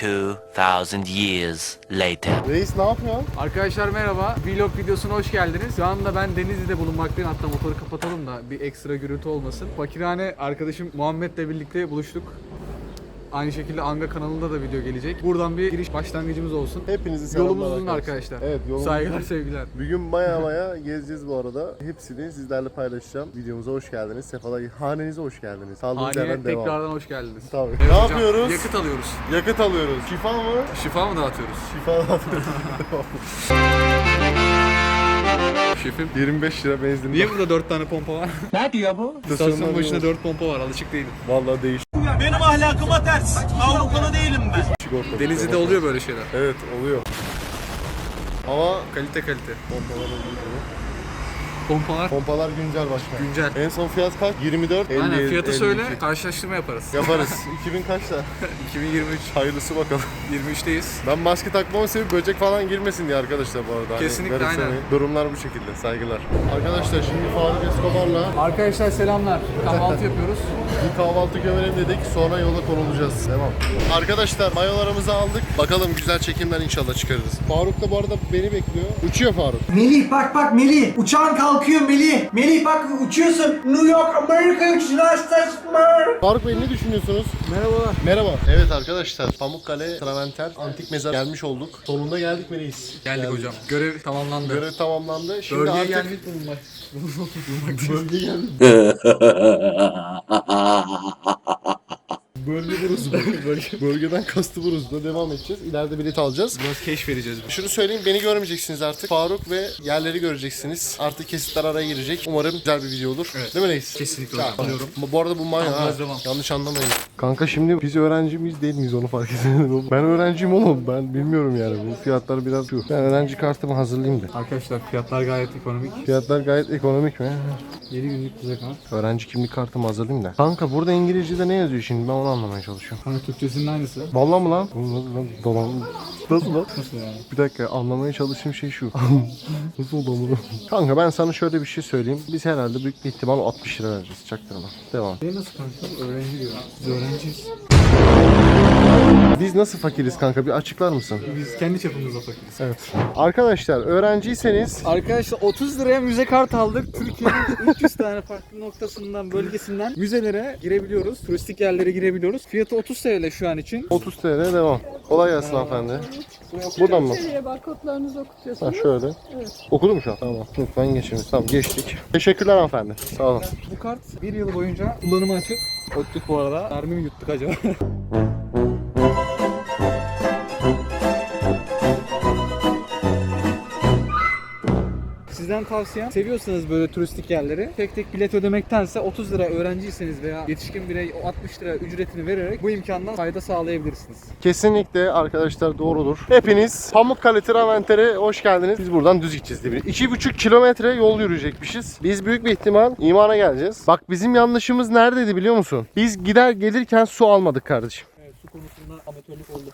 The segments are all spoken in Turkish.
2,000 years later. Reis ne yapıyorsun? Arkadaşlar merhaba. Vlog videosuna hoş geldiniz. Şu anda ben Denizli'de bulunmaktayım. Hatta motoru kapatalım da bir ekstra gürültü olmasın. Fakirhane arkadaşım Muhammed'le birlikte buluştuk. Aynı şekilde Anga kanalında da video gelecek. Buradan bir giriş başlangıcımız olsun. Hepinizi selamlar Yolumuz uzun arkadaşlar. Evet yolumuz Saygılar sevgiler. Bugün baya baya gezeceğiz bu arada. Hepsini sizlerle paylaşacağım. Videomuza hoş geldiniz. Sefalar hanenize hoş geldiniz. Kaldığımız Haneye yerden devam. tekrardan hoş geldiniz. Tabii. Evet ne hocam, yapıyoruz? Yakıt alıyoruz. Yakıt alıyoruz. Şifa mı? Şifa mı dağıtıyoruz? Şifa alıyoruz. Şefim. 25 lira benzin. Niye burada 4 tane pompa var? Ne diyor bu? İstasyon başına 4 pompa var. Alışık değilim. Vallahi değişik Benim ahlakıma ters. Avrupalı değilim ben. ortada. Denizli'de oluyor böyle şeyler. Evet oluyor. Hava Kalite kalite. pompalar oluyor. Pompalar Pompalar güncel başkan. güncel. En son fiyat kaç? 24, 50, Aynen fiyatı 52. söyle. Karşılaştırma yaparız. Yaparız. 2000 kaçta? 2023 Hayırlısı bakalım. 23'teyiz. Ben maske takmamın sebebi böcek falan girmesin diye arkadaşlar bu arada. Hani Kesinlikle, garipsemeyin. aynen. Durumlar bu şekilde. Saygılar. Arkadaşlar şimdi Faruk Escobar'la Arkadaşlar selamlar. Kahvaltı yapıyoruz. bir kahvaltı gömelim dedik. Sonra yola konulacağız. Devam. Arkadaşlar mayolarımızı aldık. Bakalım güzel çekimler inşallah çıkarırız. Faruk da bu arada beni bekliyor. Uçuyor Faruk. Melih bak bak Melih. Uçağın kalkıyor Melih. Melih bak uçuyorsun. New York Amerika uçuşuna Faruk Bey ne düşünüyorsunuz? Merhabalar. Merhaba. Evet arkadaşlar Pamukkale Traventer Antik Mezar gelmiş olduk. Sonunda geldik mi reis? Geldik hocam. Görev tamamlandı. Görev tamamlandı. Şimdi Bölgeye artık geldik bulunmak. bölgeye geldik. Bölge burası. Bölge. Bölgeden kastı burası. Devam edeceğiz. İleride bilet alacağız. Biraz keşfedeceğiz. Şunu söyleyeyim beni görmeyeceksiniz artık. Faruk ve yerleri göreceksiniz. Artık kesitler araya girecek. Umarım güzel bir video olur. Evet. Değil mi reis? Kesinlikle hocam. Alıyorum. Bu arada bu manya Almaz ha. devam. Yanlış anlamayın. Kanka şimdi biz öğrenci miyiz değil miyiz onu fark edelim. Ben öğrenciyim oğlum. Ben bilmiyorum yani. Bu fiyatlar biraz şu. Ben öğrenci kartımı hazırlayayım da. Arkadaşlar fiyatlar gayet ekonomik. Fiyatlar gayet ekonomik mi? 7 günlük bize kart. Öğrenci kimlik kartımı hazırlayayım da. Kanka burada İngilizce'de ne yazıyor şimdi ben onu anlamaya çalışıyorum. Hani Türkçesinin aynısı. Vallahi mı lan? Bu Nasıl lan? Dolan. Nasıl lan? Nasıl yani? Bir dakika anlamaya çalıştığım şey şu. Nasıl oldu bunu? Kanka ben sana şöyle bir şey söyleyeyim. Biz herhalde büyük bir ihtimal 60 lira vereceğiz. Çaktırma. Devam. Şey nasıl kanka? Öğrenci diyor. Biz öğrenciyiz. Biz nasıl fakiriz kanka bir açıklar mısın? Biz kendi çapımızda fakiriz. Evet. Arkadaşlar öğrenciyseniz Arkadaşlar 30 liraya müze kart aldık. Türkiye'nin 300 tane farklı noktasından, bölgesinden müzelere girebiliyoruz. Turistik yerlere girebiliyoruz. Fiyatı 30 TL şu an için. 30 TL devam. Kolay gelsin hanımefendi. Buradan mı? İçeriye barkodlarınızı Ha okutuyorsunuz. şöyle. Evet. Okudu mu şu an? Tamam. Lütfen geçiniz. Tamam geçtik. Teşekkürler hanımefendi. Sağ olun. Bu kart bir yıl boyunca kullanıma açık. Öttük bu arada. Mermi mi yuttuk acaba? Sizden tavsiyem seviyorsanız böyle turistik yerleri tek tek bilet ödemektense 30 lira öğrenciyseniz veya yetişkin birey o 60 lira ücretini vererek bu imkandan fayda sağlayabilirsiniz. Kesinlikle arkadaşlar doğrudur. Hepiniz Pamukkale Traventer'e hoş geldiniz. Biz buradan düz gideceğiz mi? 2,5 kilometre yol yürüyecekmişiz. Biz büyük bir ihtimal imana geleceğiz. Bak bizim yanlışımız neredeydi biliyor musun? Biz gider gelirken su almadık kardeşim. Evet, su konusunda amatörlük oldu.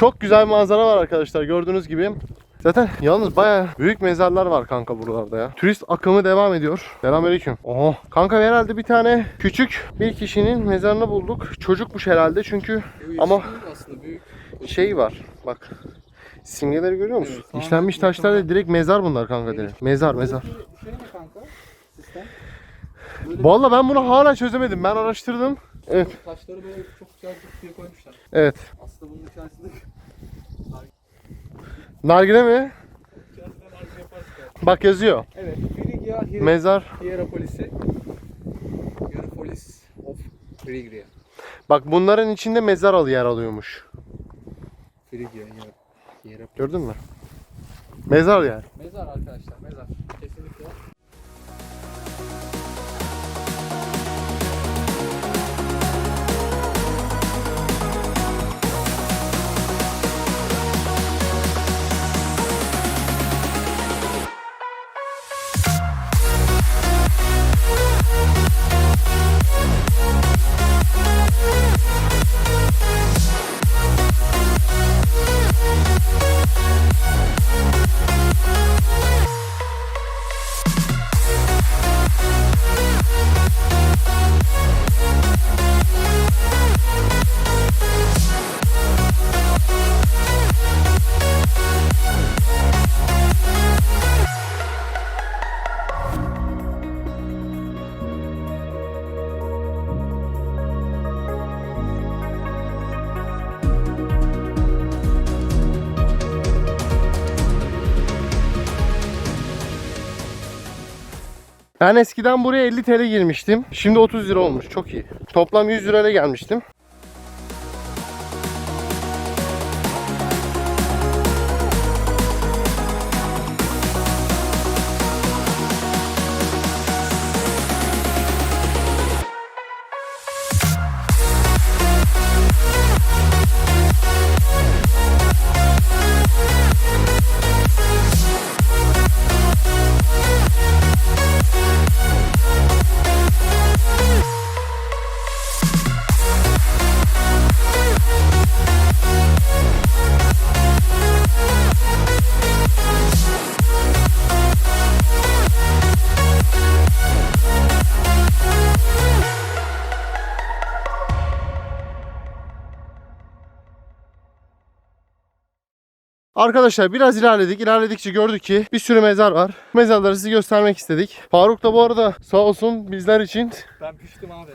Çok güzel manzara var arkadaşlar gördüğünüz gibi. Zaten yalnız baya büyük mezarlar var kanka buralarda ya. Turist akımı devam ediyor. Selamünaleyküm. Oho. Kanka herhalde bir tane küçük bir kişinin mezarını bulduk. Çocukmuş herhalde çünkü ama Yetişkin aslında büyük. şey var. Bak. Simgeleri görüyor musun? Evet, İşlenmiş taşlar da direkt mezar bunlar kanka direkt. Mezar mezar. Şey mi kanka? Sistem. Vallahi ben bunu hala çözemedim. Ben araştırdım. Evet. Taşları böyle çok güzel diye koymuşlar. Evet. Aslında bunun içerisinde Nargile mi? Bak yazıyor. Evet. Frigya Hier Mezar. Hierapolisi. Hierapolis of Frigya. Bak bunların içinde mezar al yer alıyormuş. Frigya Hier- Hierapolis. Gördün mü? Mezar yani. Mezar arkadaşlar mezar. Kesinlikle. Ben eskiden buraya 50 TL girmiştim. Şimdi 30 lira olmuş. Çok iyi. Toplam 100 lirayla gelmiştim. Arkadaşlar biraz ilerledik. İlerledikçe gördük ki bir sürü mezar var. Mezarları size göstermek istedik. Faruk da bu arada sağ olsun bizler için Ben piştim abi.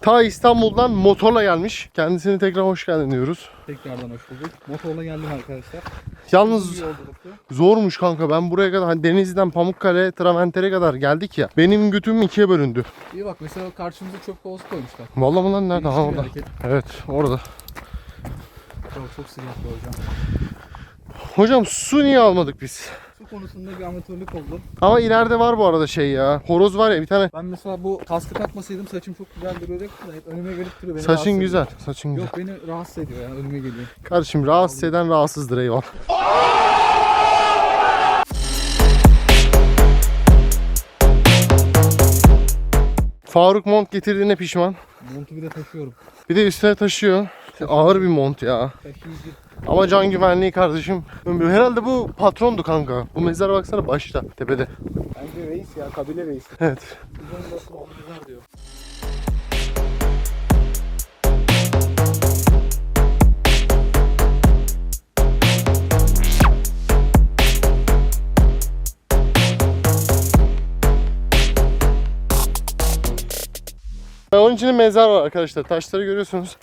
ta İstanbul'dan motorla gelmiş. Kendisine tekrar hoş geldin diyoruz. Tekrardan hoş bulduk. Motorla geldim arkadaşlar. Yalnız zormuş kanka. Ben buraya kadar hani Denizli'den Pamukkale, Traventere kadar geldik ya. Benim götüm ikiye bölündü. İyi bak mesela karşımıza çöp kovası koymuşlar. Vallahi mı lan nerede? Ha, orada. Evet orada. Çok çok sıcak hocam. Hocam su niye almadık biz? Su konusunda bir amatörlük oldu. Ama ileride var bu arada şey ya. Horoz var ya bir tane. Ben mesela bu kaskı takmasaydım saçım çok güzel duruyordu da hep önüme gelip duruyor. Beni rahatsız Saçın ediyor. güzel. Saçın güzel. Yok beni rahatsız ediyor yani önüme geliyor. Kardeşim rahatsız eden rahatsızdır eyvallah. Faruk mont getirdiğine pişman. Montu bir de taşıyorum. Bir de üstüne taşıyor. Ağır bir mont ya. Taşıyıcı. Ama can güvenliği kardeşim. Herhalde bu patrondu kanka. Bu mezara baksana başta tepede. Bence reis ya kabile reis. Evet. Diyor. Onun içinde mezar var arkadaşlar. Taşları görüyorsunuz.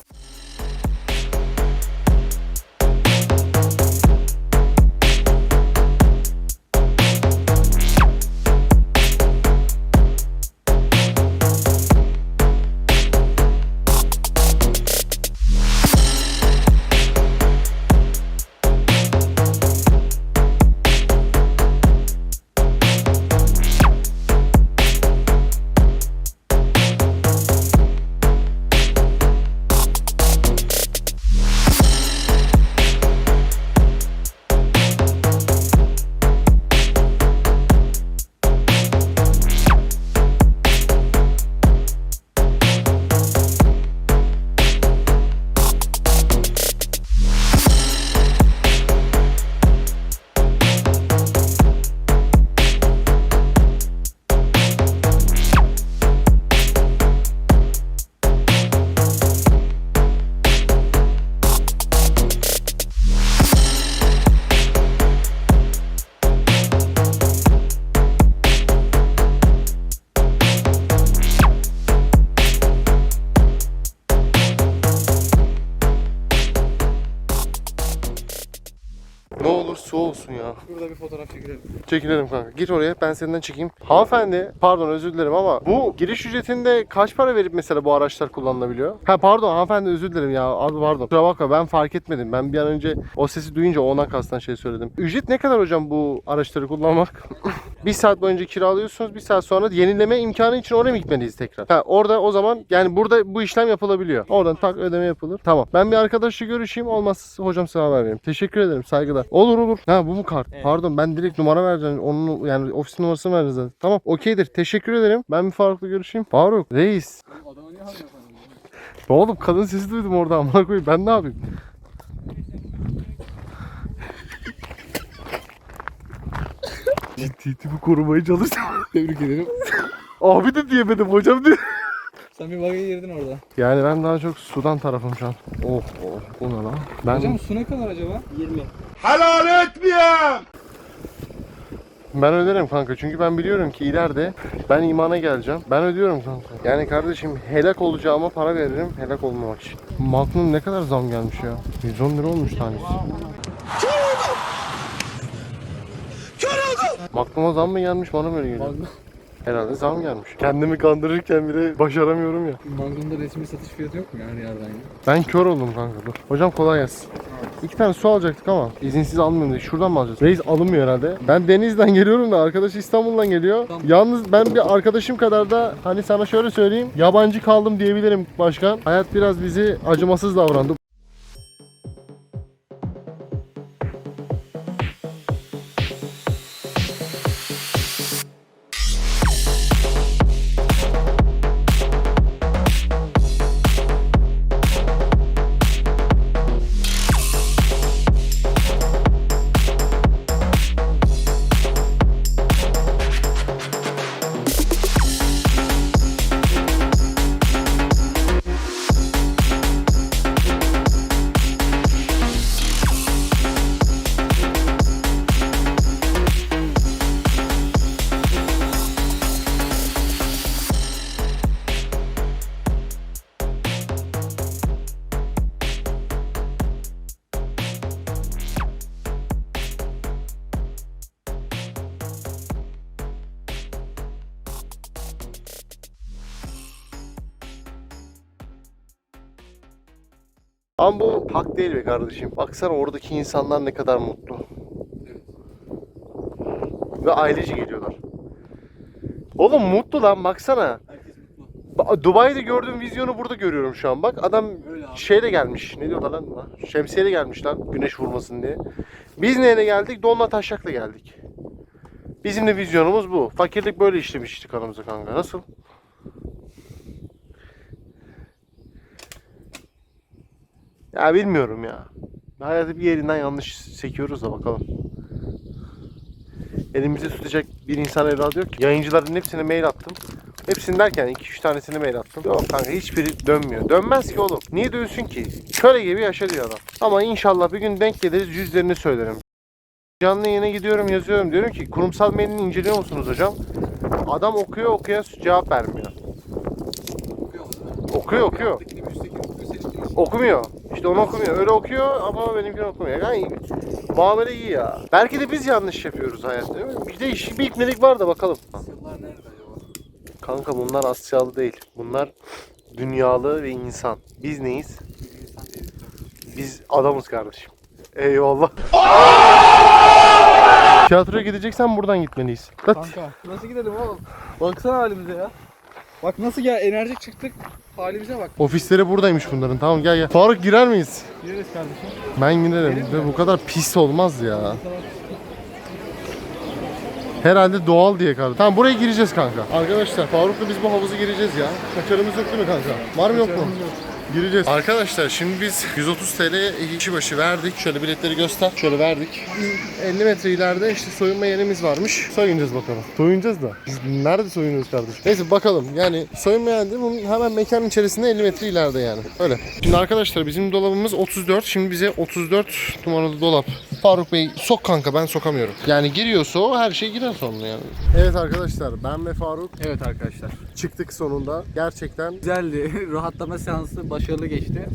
Çekilelim kanka. Git oraya ben senden çekeyim. Hanımefendi pardon özür dilerim ama bu giriş ücretinde kaç para verip mesela bu araçlar kullanılabiliyor? Ha pardon hanımefendi özür dilerim ya. Abi pardon. Kusura bakma ben fark etmedim. Ben bir an önce o sesi duyunca ona kastan şey söyledim. Ücret ne kadar hocam bu araçları kullanmak? bir saat boyunca kiralıyorsunuz. Bir saat sonra yenileme imkanı için oraya mı gitmeliyiz tekrar? Ha orada o zaman yani burada bu işlem yapılabiliyor. Oradan tak ödeme yapılır. Tamam. Ben bir arkadaşla görüşeyim. Olmaz hocam size haber vereyim. Teşekkür ederim. Saygılar. Olur olur. Ha bu mu kart? Pardon ben direkt numara vereceğim. Onun yani ofis numarasını vereceğiz. zaten. Tamam okeydir. Teşekkür ederim. Ben bir Faruk'la görüşeyim. Faruk. Reis. Adama niye hanımefendi? Oğlum kadın sesi duydum orada amına koyayım. Ben ne yapayım? Ciddiyetimi korumaya çalıştım. Tebrik ederim. Abi de diyemedim hocam diye. Sen bir bagaya girdin orada. Yani ben daha çok sudan tarafım şu an. Oh oh bu ne lan? Ben, Hocam su ne kadar acaba? 20. Helal etmiyorum. Ben öderim kanka çünkü ben biliyorum ki ileride ben imana geleceğim. Ben ödüyorum kanka. Yani kardeşim helak olacağıma para veririm helak olmamak için. Magnum ne kadar zam gelmiş ya? 110 lira olmuş tanesi. Magnum'a zam mı gelmiş bana mı öyle geliyor? Herhalde zam gelmiş. Kendimi kandırırken bile başaramıyorum ya. Mangon'da resmi satış fiyatı yok mu her yerden ya? Ben kör oldum kanka dur. Hocam kolay gelsin. İki tane su alacaktık ama izinsiz almıyorum dedi. Şuradan mı alacağız? Reis alınmıyor herhalde. Ben Deniz'den geliyorum da arkadaş İstanbul'dan geliyor. Tamam. Yalnız ben bir arkadaşım kadar da hani sana şöyle söyleyeyim. Yabancı kaldım diyebilirim başkan. Hayat biraz bizi acımasız davrandı. Ama bu hak değil be kardeşim. Baksana oradaki insanlar ne kadar mutlu. Ve ailece geliyorlar. Oğlum mutlu lan baksana. Ba- Dubai'de gördüğüm vizyonu burada görüyorum şu an. Bak adam şeyle gelmiş. Ne diyorlar lan? Şemsiyeyle gelmiş lan güneş vurmasın diye. Biz neyle geldik? Donla taşakla geldik. Bizim de vizyonumuz bu. Fakirlik böyle işlemiş işte kanımıza kanka. Nasıl? Ya bilmiyorum ya. Hayatı bir yerinden yanlış sekiyoruz da bakalım. Elimizde tutacak bir insan evladı yok ki. Yayıncıların hepsine mail attım. Hepsini derken 2-3 tanesini mail attım. Yok kanka hiçbiri dönmüyor. Dönmez ki oğlum. Niye dönsün ki? Köle gibi yaşa diyor adam. Ama inşallah bir gün denk geliriz yüzlerini söylerim. Canlı yayına gidiyorum yazıyorum. Diyorum ki kurumsal mailini inceliyor musunuz hocam? Adam okuyor okuyor cevap vermiyor. Okuyor okuyor. Okumuyor. İşte onu okumuyor. Öyle okuyor ama benimkini okumuyor. Yani muamele iyi ya. Belki de biz yanlış yapıyoruz hayatta değil mi? Bir de iş, bir ipnelik var da bakalım. Kanka bunlar Asyalı değil. Bunlar dünyalı ve insan. Biz neyiz? Biz adamız kardeşim. Eyvallah. Tiyatroya gideceksen buradan gitmeliyiz. Kanka nasıl gidelim oğlum? Baksana halimize ya. Bak nasıl gel enerjik çıktık. Halimize bak. Ofisleri buradaymış bunların. Tamam gel gel. Faruk girer miyiz? Gireriz kardeşim. Ben. Girelim Ve bu kadar pis olmaz ya. Herhalde doğal diye kardeşim. Tamam buraya gireceğiz kanka. Arkadaşlar Faruk'la biz bu havuza gireceğiz ya. Kaçarımız yok değil mi kanka? Var mı yok mu? Gireceğiz. Arkadaşlar şimdi biz 130 TL kişi başı verdik. Şöyle biletleri göster. Şöyle verdik. 50 metre ileride işte soyunma yerimiz varmış. Soyunacağız bakalım. Soyunacağız da. Biz nerede soyunuyoruz kardeşim? Neyse bakalım. Yani soyunma yeri bunun hemen mekanın içerisinde 50 metre ileride yani. Öyle. Şimdi arkadaşlar bizim dolabımız 34. Şimdi bize 34 numaralı dolap. Faruk Bey sok kanka ben sokamıyorum. Yani giriyorsa o her şey girer sonuna yani. Evet arkadaşlar ben ve Faruk Evet arkadaşlar. çıktık sonunda. Gerçekten Güzeldi. Rahatlama seansı başarılı geçti.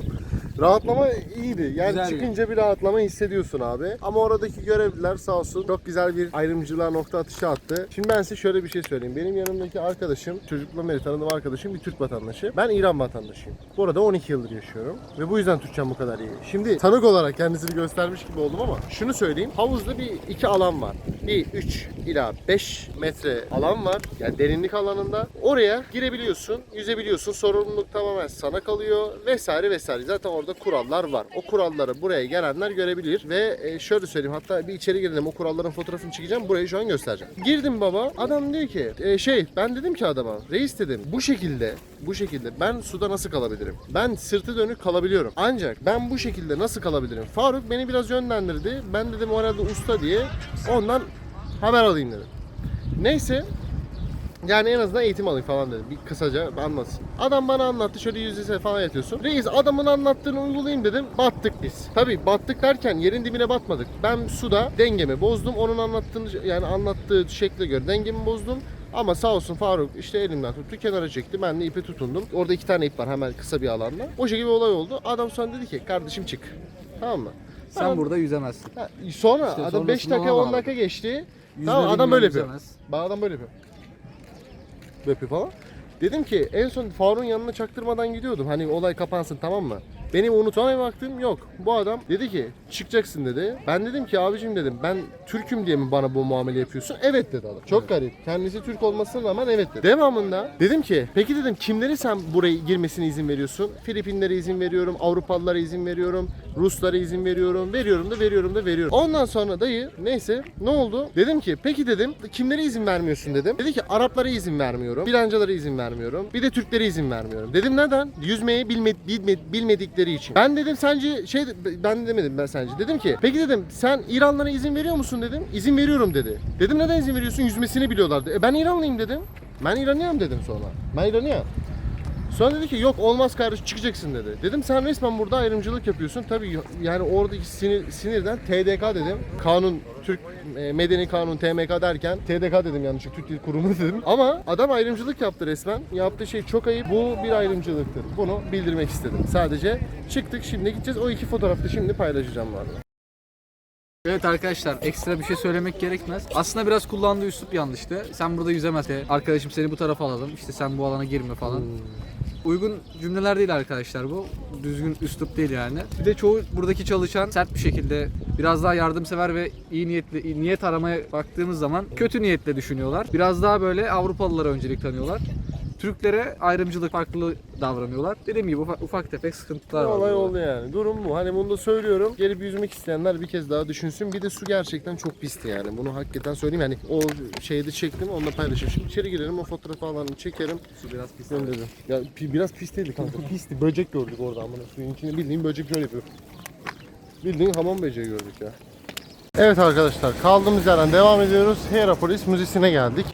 Rahatlama iyiydi. Yani Güzeldi. çıkınca bir rahatlama hissediyorsun abi. Ama oradaki görevliler sağ olsun çok güzel bir ayrımcılığa nokta atışı attı. Şimdi ben size şöyle bir şey söyleyeyim. Benim yanımdaki arkadaşım, çocukluğumdan beri tanıdığım arkadaşım bir Türk vatandaşı. Ben İran vatandaşıyım. Bu arada 12 yıldır yaşıyorum. Ve bu yüzden Türkçem bu kadar iyi. Şimdi tanık olarak kendisini göstermiş gibi oldum ama şunu söyleyeyim. Havuzda bir iki alan var. Bir 3 ila 5 metre alan var. Yani derinlik alanında. Oraya girebiliyorsun, yüzebiliyorsun. Sorumluluk tamamen sana kalıyor vesaire vesaire. Zaten orada kurallar var. O kuralları buraya gelenler görebilir ve e, şöyle söyleyeyim hatta bir içeri girelim o kuralların fotoğrafını çekeceğim burayı şu an göstereceğim. Girdim baba adam diyor ki e, şey ben dedim ki adama reis dedim bu şekilde bu şekilde ben suda nasıl kalabilirim? Ben sırtı dönük kalabiliyorum. Ancak ben bu şekilde nasıl kalabilirim? Faruk beni biraz yönlendirdi. Ben dedim o herhalde usta diye ondan haber alayım dedim. Neyse yani en azından eğitim alayım falan dedim. Bir kısaca anlatsın. Adam bana anlattı şöyle yüz yüze falan yatıyorsun. Reis adamın anlattığını uygulayayım dedim. Battık biz. Tabii battık derken yerin dibine batmadık. Ben suda dengemi bozdum. Onun anlattığını yani anlattığı şekle göre dengemi bozdum. Ama sağ olsun Faruk işte elimden tuttu kenara çekti. Ben de ipe tutundum. Orada iki tane ip var hemen kısa bir alanda. O şekilde bir olay oldu. Adam sonra dedi ki kardeşim çık. Tamam mı? Sen Tamam. burada yüzemezsin. Ha, Sonra İşte adam 5 sonrasında dakika ona 10 bağlı. dakika geçti. Tamam adam böyle yapıyor. yüzemez. Adam böyle yapıyor. Bepi falan. Dedim ki en son Faruk'un yanına çaktırmadan gidiyordum. Hani olay kapansın tamam mı? Benim unutamaya baktım yok. Bu adam dedi ki çıkacaksın dedi. Ben dedim ki abicim dedim ben Türk'üm diye mi bana bu muamele yapıyorsun? Evet dedi adam. Çok garip. Kendisi Türk olmasına rağmen evet dedi. Devamında dedim ki peki dedim kimleri sen buraya girmesine izin veriyorsun? Filipinlere izin veriyorum, Avrupalılara izin veriyorum, Ruslara izin veriyorum, veriyorum da veriyorum da veriyorum. Ondan sonra dayı neyse ne oldu? Dedim ki peki dedim kimlere izin vermiyorsun dedim. Dedi ki Araplara izin vermiyorum, Bilancılara izin vermiyorum, bir de Türklere izin vermiyorum. Dedim neden? Yüzmeyi bilme, bilme, bilmedikleri için. Ben dedim sence şey ben demedim ben sence. Dedim ki peki dedim sen İranlara izin veriyor musun dedim. İzin veriyorum dedi. Dedim neden izin veriyorsun? Yüzmesini biliyorlardı. E ben İranlıyım dedim. Ben İranlıyım dedim sonra. Ben İranlıyım. Sonra dedi ki yok olmaz kardeş çıkacaksın dedi. Dedim sen resmen burada ayrımcılık yapıyorsun. Tabii yani oradaki sinir, sinirden TDK dedim. Kanun, Türk e, Medeni Kanun TMK derken TDK dedim yanlışlıkla Türk Dil Kurumu dedim. Ama adam ayrımcılık yaptı resmen. Yaptığı şey çok ayıp. Bu bir ayrımcılıktır. Bunu bildirmek istedim. Sadece çıktık şimdi gideceğiz. O iki fotoğrafı da şimdi paylaşacağım var. Evet arkadaşlar ekstra bir şey söylemek gerekmez. Aslında biraz kullandığı üslup yanlıştı. Sen burada yüzemezsin. Arkadaşım seni bu tarafa alalım. İşte sen bu alana girme falan. Uygun cümleler değil arkadaşlar bu. Düzgün üslup değil yani. Bir de çoğu buradaki çalışan sert bir şekilde biraz daha yardımsever ve iyi niyetli niyet aramaya baktığımız zaman kötü niyetle düşünüyorlar. Biraz daha böyle Avrupalılara öncelik tanıyorlar. Türklere ayrımcılık farklı davranıyorlar. Dediğim gibi ufak, ufak tefek sıkıntılar var. olay oldu yani. Durum bu. Hani bunu da söylüyorum. Gelip yüzmek isteyenler bir kez daha düşünsün. Bir de su gerçekten çok pisti yani. Bunu hakikaten söyleyeyim. Yani o şeyde çektim. Onu da paylaşayım. Şimdi içeri girelim. O fotoğrafı alalım. Çekerim. Su biraz pis. Gönderelim. Ya pi- biraz pis değildi kanka. Pisti. Böcek gördük orada amına suyun içinde. Bildiğin böcek şöyle yapıyor. Bildiğin hamam böceği gördük ya. Evet arkadaşlar kaldığımız yerden devam ediyoruz. Hierapolis Müzesi'ne geldik.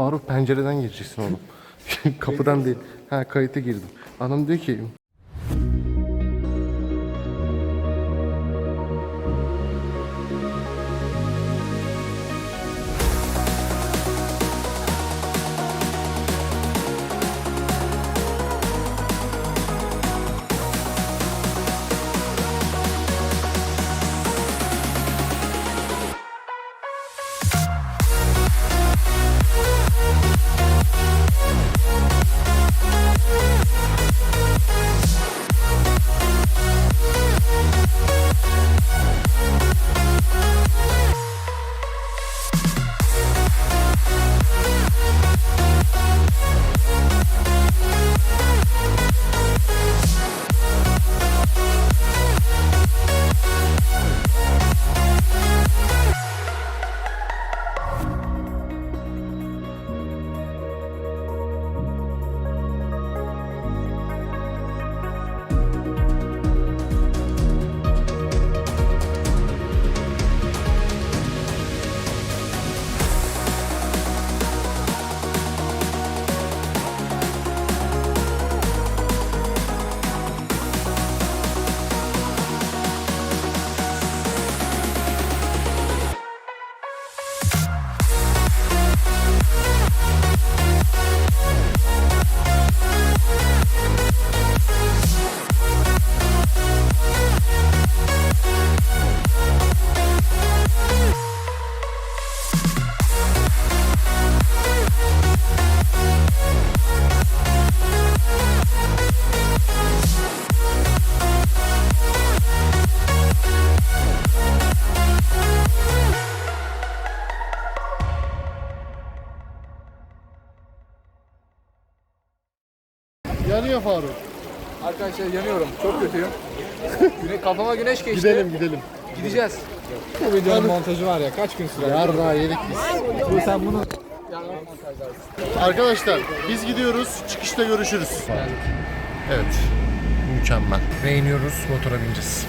Faruk pencereden gireceksin oğlum. Kapıdan değil. Ha kayıta girdim. Anam diyor ki ya Faruk. Arkadaşlar yanıyorum. Çok kötüyüm. Güne, kafama güneş geçti. Gidelim gidelim. Gideceğiz. Bu videonun montajı var ya kaç gün sürer? Yarra yedik biz. Bu sen bunu Arkadaşlar biz gidiyoruz. Çıkışta görüşürüz. Evet. Mükemmel. Ve iniyoruz motora bineceğiz.